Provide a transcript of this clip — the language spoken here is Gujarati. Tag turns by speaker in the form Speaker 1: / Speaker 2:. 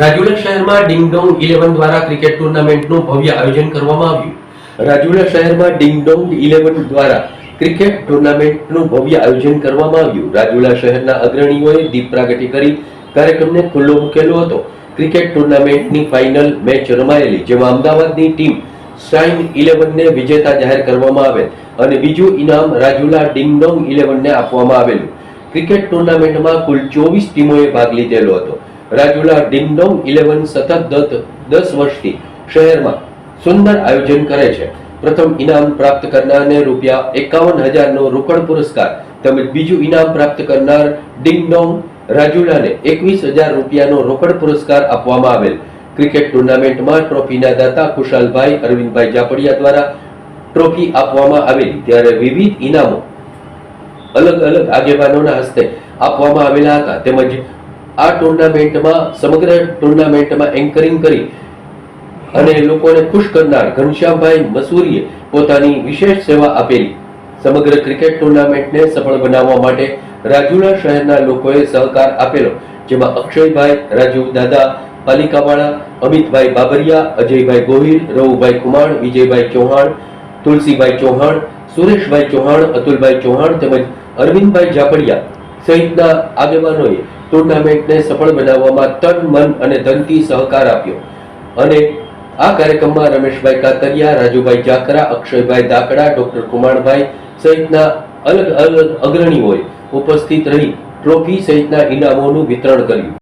Speaker 1: રાજુલા શહેરમાં ડિંગડોંગ ઇલેવન દ્વારા ક્રિકેટ ટુર્નામેન્ટનું ભવ્ય આયોજન કરવામાં આવ્યું. રાજુલા શહેરમાં ડિંગડોંગ ઇલેવન દ્વારા ક્રિકેટ ટુર્નામેન્ટનું ભવ્ય આયોજન કરવામાં આવ્યું. રાજુલા શહેરના અગ્રણીઓએ દીપ પ્રાગટ્ય કરી કાર્યક્રમને ખુલ્લો મૂકેલો હતો. ક્રિકેટ ટુર્નામેન્ટની ફાઇનલ મેચ રમાયેલી, જેમાં અમદાવાદની ટીમ શાઇન ઇલેવનને વિજેતા જાહેર કરવામાં આવેલ અને બીજું ઇનામ રાજુલા ડિંગડોંગ ઇલેવનને આપવામાં આવેલું. ક્રિકેટ ટુર્નામેન્ટમાં કુલ ચોવીસ ટીમોએ ભાગ લીધેલો હતો. રાજુલા ડિંગડોંગ ઇલેવન સતત દત્ત દસ વર્ષથી શહેરમાં સુંદર આયોજન કરે છે. પ્રથમ ઇનામ પ્રાપ્ત કરનારને રૂપિયા એકાવન હજારનો રોકડ પુરસ્કાર તેમજ બીજું ઇનામ પ્રાપ્ત કરનાર ડિંગડોંગ રાજુલાને એકવીસ હજાર રૂપિયાનો રોકડ પુરસ્કાર આપવામાં આવેલ. ક્રિકેટ ટુર્નામેન્ટમાં ટ્રોફીના દાતા કુશાલભાઈ અરવિંદભાઈ જાપડિયા દ્વારા ટ્રોફી આપવામાં આવેલી. ત્યારે વિવિધ ઇનામો અલગ અલગ આગેવાનોના હસ્તે આપવામાં આવેલા હતા. તેમજ આ ટુર્નામેન્ટમાં, સમગ્ર ટુર્નામેન્ટમાં એન્કરિંગ કરી અને લોકોને ખુશ કરનાર ઘનશ્યામભાઈ મસૂરીએ પોતાની વિશેષ સેવા આપેલી. સમગ્ર ક્રિકેટ ટુર્નામેન્ટને સફળ બનાવવા માટે રાજુલા શહેરના લોકોએ સહકાર આપેલો, જેમાં અક્ષયભાઈ, રાજુ દાદા, પાલિકાવાળા, અમિતભાઈ બાબરિયા, અજયભાઈ ગોહિલ, રવુભાઈ કુમાર, વિજયભાઈ ચૌહાણ, તુલસીભાઈ ચૌહાણ, સુરેશભાઈ ચૌહાણ, અતુલભાઈ ચૌહાણ તેમજ અરવિંદભાઈ જાપડિયા સહિતના આગેવાનોએ ટુર્નામેન્ટને સફળ બનાવવામાં તન, મન અને ધનથી સહકાર આપ્યો. અને આ કાર્યક્રમમાં રમેશભાઈ કાતરિયા, રાજુભાઈ જાકરા, અક્ષયભાઈ દાકડા, ડોક્ટર કુમારભાઈ સહિતના અલગ અલગ અગ્રણીઓએ ઉપસ્થિત રહી ટ્રોફી સહિતના ઇનામોનું વિતરણ કર્યું.